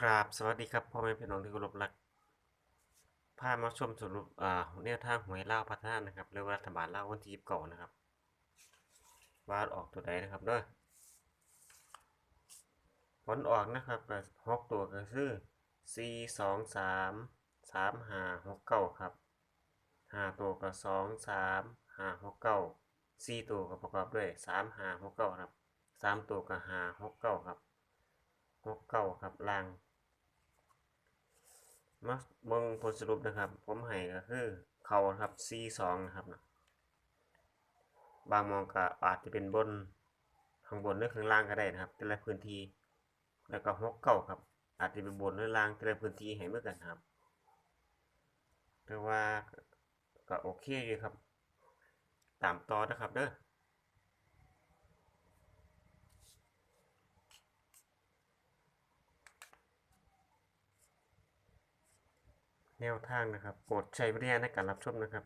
ครับสวัสดีครับพ่อแม่พี่น้องที่เคารพรักพามาชมสรุปอ่าแนวทางหวยเล่าพัฒนานะครับหรือว่ารัฐบาลลาวันที่ยี่สิบเก้านะครับว่าออกตัวใดนะครับเด้อผลออกนะครับก็หกตัวก็คือสี่สองสามสามห้าหกเก้าครับห้าตัวก็สองสามห้าหกเก้าสี่ตัวก็ประกอบด้วยสามห้าหกเก้าครับสามตัวก็ห้าหกเก้าครับหกเก้าครับล่าง เบิ่งผลสรุปนะครับ ผมให้ก็คือเขาครับ C2 นะครับนะบางมองก็อาจจะเป็นบนข้างบนหรือข้างล่างก็ได้นะครับ แต่ละพื้นที่ แล้วก็หกเก้าครับ อาจจะเป็นบนหรือล่างแต่ละพื้นที่ให้เมื่อกันครับแต่ว่าก็โอเคอยู่ครับ ตามต่อนะครับเด้อ แนวทางนะครับโปรดใช้วิจารณญาในการรับชมนะครับ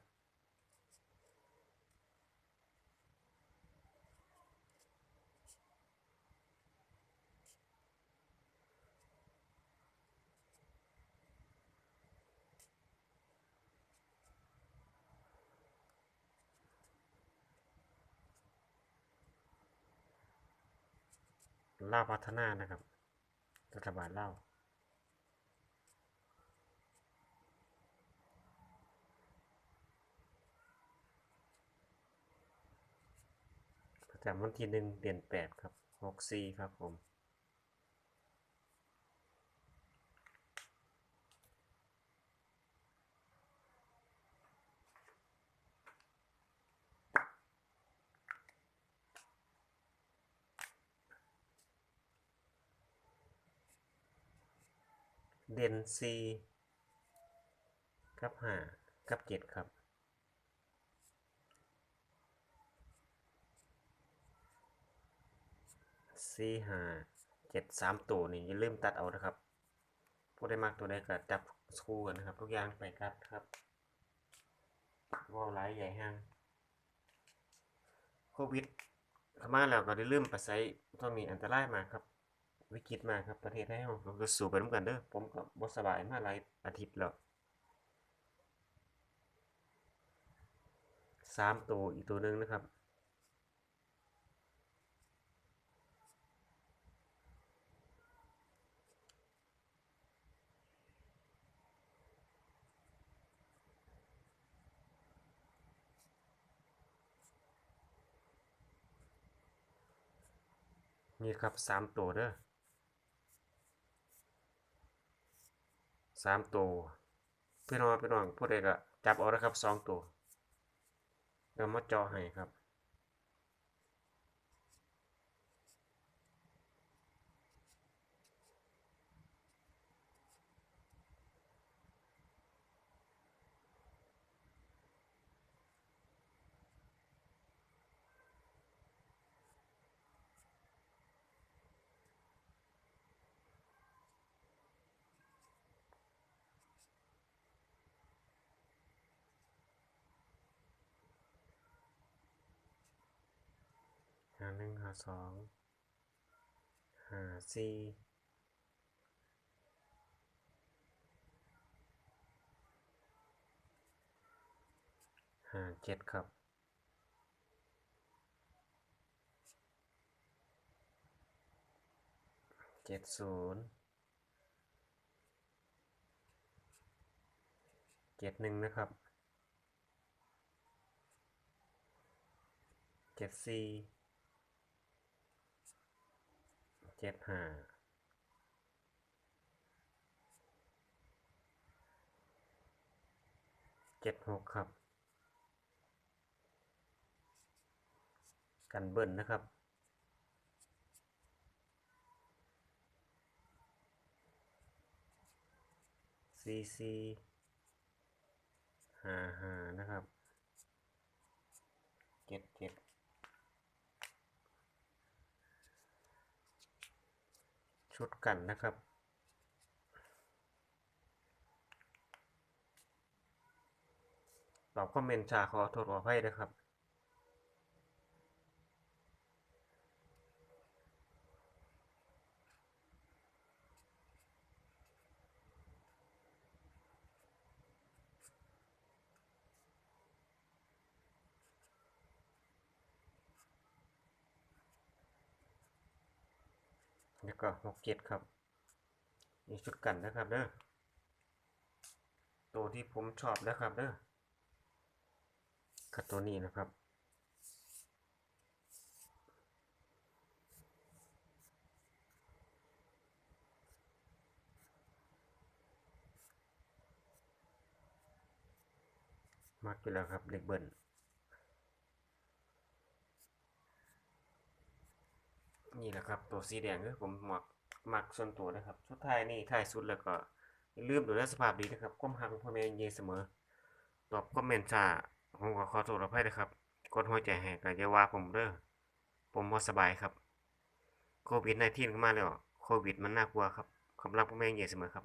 ลาพัฒนานะครับ รัฐบาลเล่าว ประ จำวันที่หนึ่งเดือนแปดครับหกสี่ครับผมเด่นซีกับห้ากับเจ็ดครับ สี่ห้าเจ็ดสามตัวนี่อย่าลืมตัดเอานะครับผู้ได้มากตัวใดก็จับคู่กันนะครับ ทุกอย่างไปครับครับว่าวหลายใหญ่ห้างโควิดเข้ามาแล้วก็ได้ลืมไปใช้ต้องมีอันตรายมาครับ วิกฤตมาครับประเทศไทยเราก็สู้ไปด้วยกันเด้อผมก็บ่สบายมาหลายอาทิตย์แล้วสามตัวอีกตัวหนึ่งนะครับ นี่ครับสามตัวเด้อสามตัวพี่น้องพี่น้องผู้ใดก็จับเอาแล้วครับสองตัวเดี๋ยวมาจอให้ครับาหนึ่งหาสองหาสี่หาเจ็ดครับเจ็ดศูนย์เจ็ดหนึ่งนะครับเจ็ดสี่ เจ็ดห้าเจ็ดหกครับ กันเบิ้ลนะครับซีซีห้าห้านะครับเจ็ดเจ็ด ชุดกันนะครับ ตอบคอมเมนต์ชาขอโทษขอให้นะครับ แล้วก็หกเจ็ดครับนี่ชุดกันนะครับเด้อตัวที่ผมชอบนะครับเด้อกับตัวนี้นะครับมักอยู่แล้วครับเด็กเบิ้ลนี่ นี่แหละครับตัวสีแดงคือผมหมักหมักส่วนตัวนะครับ สุดท้ายนี่ท้ายสุดแล้วก็ลืมดูแลสภาพดีนะครับก้มหักพ่อแม่เยเสมอ ตอบคอมเมนต์จ้าผมก็ขอโทษอภัยนะครับกดหัวใจให้ก็อย่าว่าผมเด้อผมบ่สบายครับโควิด19ก็มาแล้วโควิดมันน่ากลัวครับคำรับพ่อแม่เยเสมอครับ